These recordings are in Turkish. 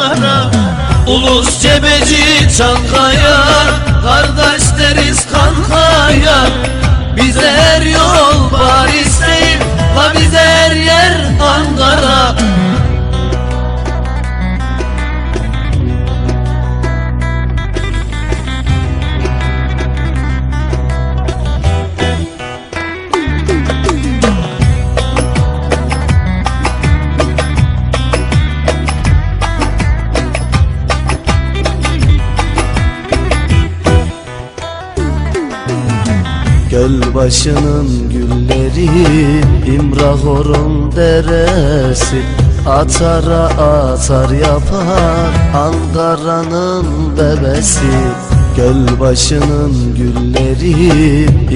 Ankara Ulus cebeci çankaya Kardeş deriz kankaya Göl başının gülleri İmrahor'un deresi. Atara atar yapar Ankara'nın bebesi. Göl başının gülleri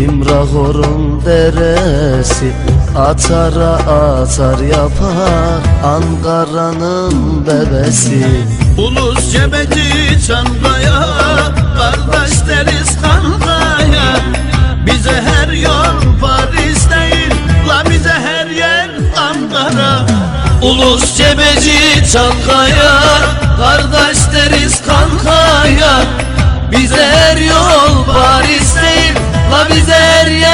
İmrahor'un deresi. Atara atar yapar Ankara'nın bebesi. Ulus cebeci çantaya Ulus cebeci çankaya Kardeş deriz kankaya. Bize her yol Paris değil La bize her yer